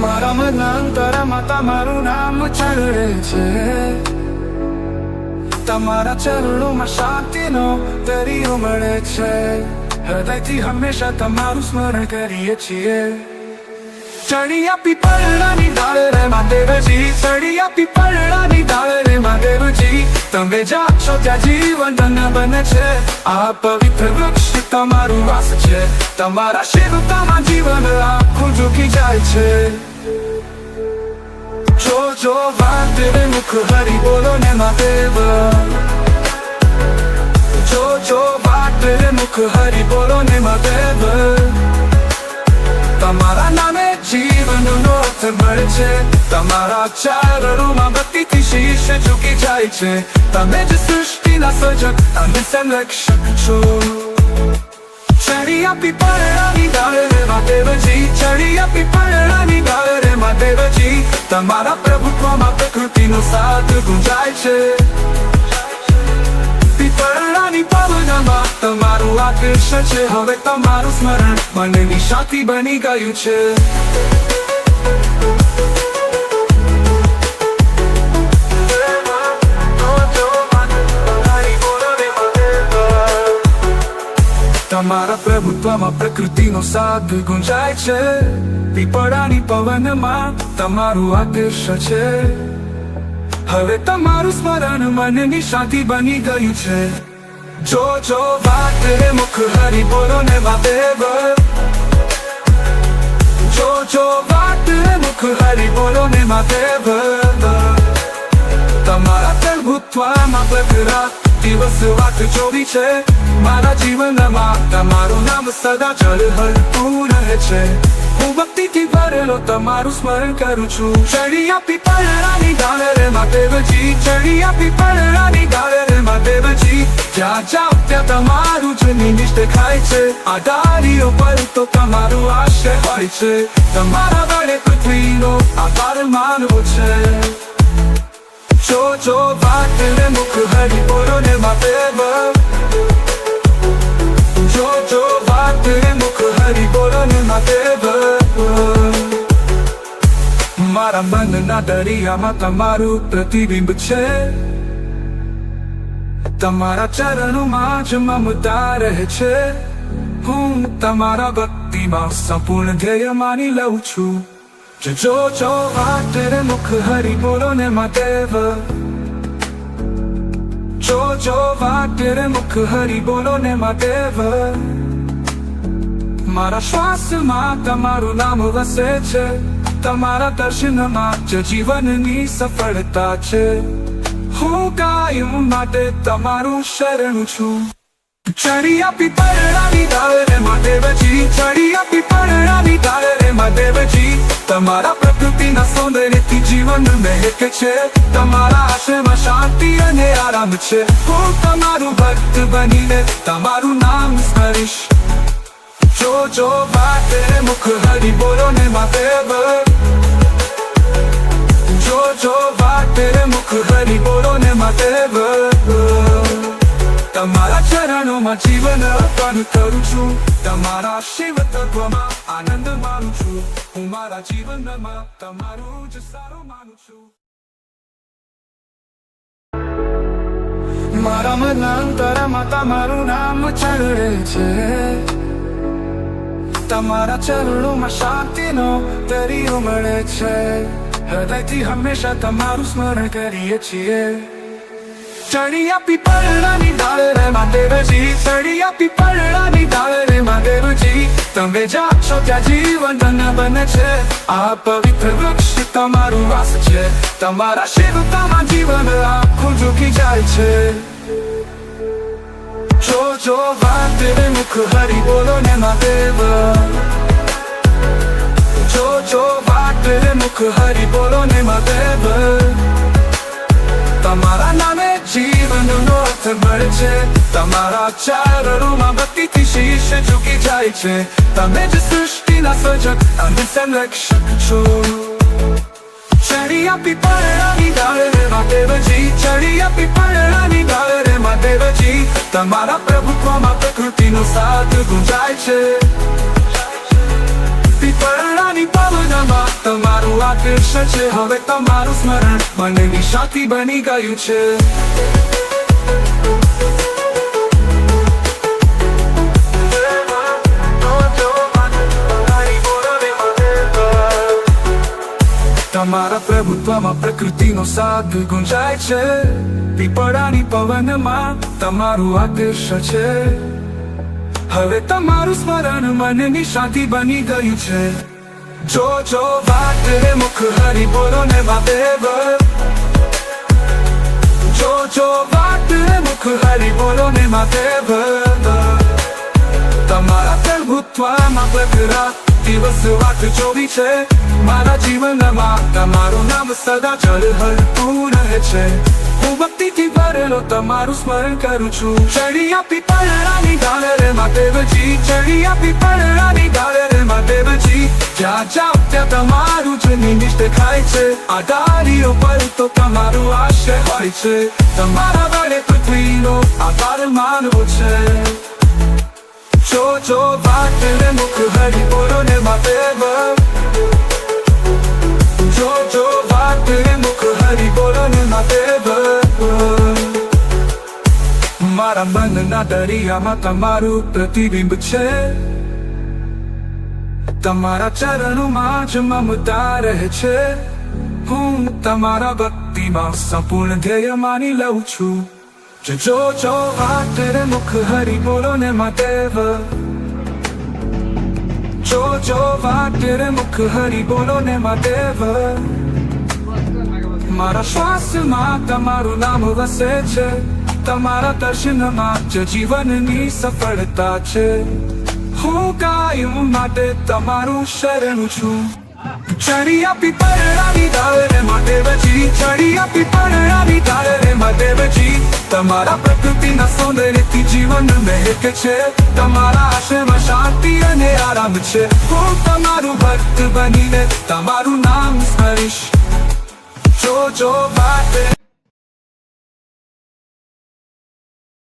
મારા મનામ તારામાં તમારું નામ ચડે છે. તમારા ચરણોમાં શાંતિનો દરિયો મળે છે. હૃદયથી હંમેશા તમારું સ્મરણ કરીએ છીએ. ચડિયા પીપળાની ડાળ રે મહાદેવજી ચડિયા પીપળાની ડાળ તમે જાશો ત્યાં જીવન ધન બને છે. આ પવિત્ર વૃક્ષ તમારું વાસ છે. તમારા સેવતામાં જીવન આખું ઝૂકી જાય છે. જો જો, વાતે મુખ હરી બોલો ને મહાદેવ. જો જો, વાતે મુખ હરી બોલો ને મહાદેવ. તમારા નામે જીવનનો અર્થ મળે છે. તમારા ચારણોમાં ભક્તિથી શીશ ઝૂકી જાય છે. તમે જ સૃષ્ટિના સર્જક અને સંરક્ષક છો. ચડિયા પીપળાની ડાળ રે મહાદેવજી ચડિયા પીપળાની ડાળ રે મહાદેવજી. તમારા પ્રભુત્વમાં પ્રકૃતિનો સાથ ગુંજાય છે. પીપળાની પાવનામાં તમારું આકર્ષણ છે. હવે તમારું સ્મરણ મનની શાંતિ બની ગયું છે. તમારા પ્રભુત્વમાં પ્રકૃતિનો સાથ ગુંજાય છે. પીપળાની પવનમાં તમારું આદર્શ છે. હવે તમારું સ્મરણ મનની શાંતિ બની ગયું છે. જો જો વાત મુખ, હરી બોલો ને મહાદેવ. રે મુખ હરી બોલો ને મહાદેવ તમારા પ્રભુત્વમાં પ્રગરા. દિવસ વાત જોડી છે. મારા જીવનમાં તમારું નામ સદા જળહળતું રહે છે. હું ભક્તિથી ભરેલો તમારું સ્મરણ કરું છું. ચડિયા પીપળાની ડાળ રે મહાદેવજી ચડિયા પીપળાની ડાળ રે મહાદેવજી જ્યાં જાઓ ત્યાં તમારું જ નિમિષ દેખાય છે. આ ડાળીઓ પર તો તમારું આશ્રય હોય છે તમારા વડે પૃથ્વીનો આકાર માનવો છે જો જો વાત રે મુખ હરી બોલો ને મહાદેવ જો જો વાત રે મુખ હરી બોલો ને મહાદેવ મારા મનના દરિયામાં તમારું પ્રતિબિંબ છે તમારા ચરણોમાં જ મમતા રહે છે હું તમારા ભક્તિમાં સંપૂર્ણ ધ્યેય માની લઉં છું. જો જો વાત મુખ હરી બોલો ને મહાદેવ. જો જો વાટરે મુખ હરી બોલો ને મહાદેવ. મારા શ્વાસમાં તમારું નામ વસે છે. તમારા દર્શનમાં જ જીવનની સફળતા છે. હું કાયમ માટે તમારું શરણ છું. ચડિયા પીપળાની ડાળ રે મહાદેવજી રે મહાદેવજી તમારા પ્રકૃતિના સૌંદર્યથી જીવન મહેક છે. તમારા આશ્રયમાં શાંતિ અને આરામ છે. હું તમારું ભક્ત બનીને તમારું નામ સ્મરીશ. જો જો, વાત મુખ હરી બોલો ને મહાદેવ જો જો, વાત મુખ હરી બોલો ને મહાદેવ તમારા ચરણોમાં જીવન અર્પણ કરું છું. તમારા શિવ તત્વમાં આનંદ માનું છું. હું મારા જીવનમાં તમારું જ સારું માનું છું. મારા મનના અંતરમાં તમારું નામ ચડે છે. તમારા ચરણોમાં શાંતિનો દરિયો મળે છે. હૃદયથી હંમેશા તમારું સ્મરણ કરીએ છીએ. ચડિયા પીપળાની ડાળ રે મહાદેવજી ચડિયા પીપળાની ડાળ રે મહાદેવજી તમે જાશો ત્યાં જીવન ધન બને છે. આ પવિત્ર વૃક્ષ તમારું વાસ છે. તમારા સેવતામાં જીવન આખું ઝૂકી જાય છે. જો જો વાત મુખ હરી બોલો ને મહાદેવ. જો જો વાત મુખ હરી બોલો ને મહાદેવ. તમારા નામે જીવનનો અર્થ મળે છે. તમારા ચારણોમાં ભક્તિથી શીર્ષ ઝૂકી જાય છે. તમે જ સૃષ્ટિના સર્જક અને સંરક્ષક છો. ચડિયા પીપળાની ડાળ રે મહાદેવજી ચડી આપી તમારા પ્રભુત્વમાં પ્રકૃતિનો સાથ ગુંજાય છે. પીપળાની પવનમાં તમારું આકર્ષણ છે. હવે તમારું સ્મરણ મનની નિશાથી બની ગયું છે. તમારા પ્રભુત્વમાં પ્રકૃતિનો સાથ ગુંજાય છે. પીપળાની પવનમાં તમારું આકર્ષણ છે. હવે તમારું સ્મરણ મનની શાંતિ બની ગયું છે. જો જો વાત રે મુખ હરી બોલો ને મહાદેવ. જો જો વાત રે મુખ હરી બોલો ને મહાદેવ. તમારા પ્રભુત્વમાં પ્રકરા દિવસ વાત જોવી છે. મારા જીવનમાં તમારું નામ સદા ચળહળતું રહે છે. હું ભક્તિથી ભરેલો તમારું સ્મરણ કરું છું. ચડી આપી પડરાની ડાળ રે મહાદેવજી, ચડી આપી રે મહાદેવજી જ્યાં જાઓ ત્યાં તમારું જ નિમિષ્ટ ખાય છે આ ડાળીઓ પર તો તમારું આશ્રય હોય છે તમારા વડે પૃથ્વીનો આકાર માનવો છે જો જો વાત રે મુખ હરી બોલો ને મહાદેવ જો જો વાત રે મુખ હરી બોલો ને મહાદેવ મારા મનના દરિયામાં તમારું પ્રતિબિંબ છે તમારા ચરણોમાં જ મમતા રહે છે. હું તમારા ભક્તિમાં સંપૂર્ણ ધ્યેય માની લઉં છું. જો જો વાત રે મુખ હરી બોલો ને મહાદેવ. જો જો વાત મુખ હરી બોલો ને મહાદેવ. મારા શ્વાસમાં તમારું નામ વસે છે. તમારા દર્શનમાં જ જીવનની સફળતા છે. હું કાયમ માટે તમારું શરણું છું. ચડી આપી ડાળ રે મહાદેવજી ચડી આપી ડાળ રે મહાદેવજી તમારા પ્રકૃતિના સૌંદર્યથી જીવન મહેક છે. તમારા આશ્રયમાં શાંતિ અને આરામ છે. હું તમારું ભક્ત બનીને તમારું નામ સ્મરીશ. જો જો વાત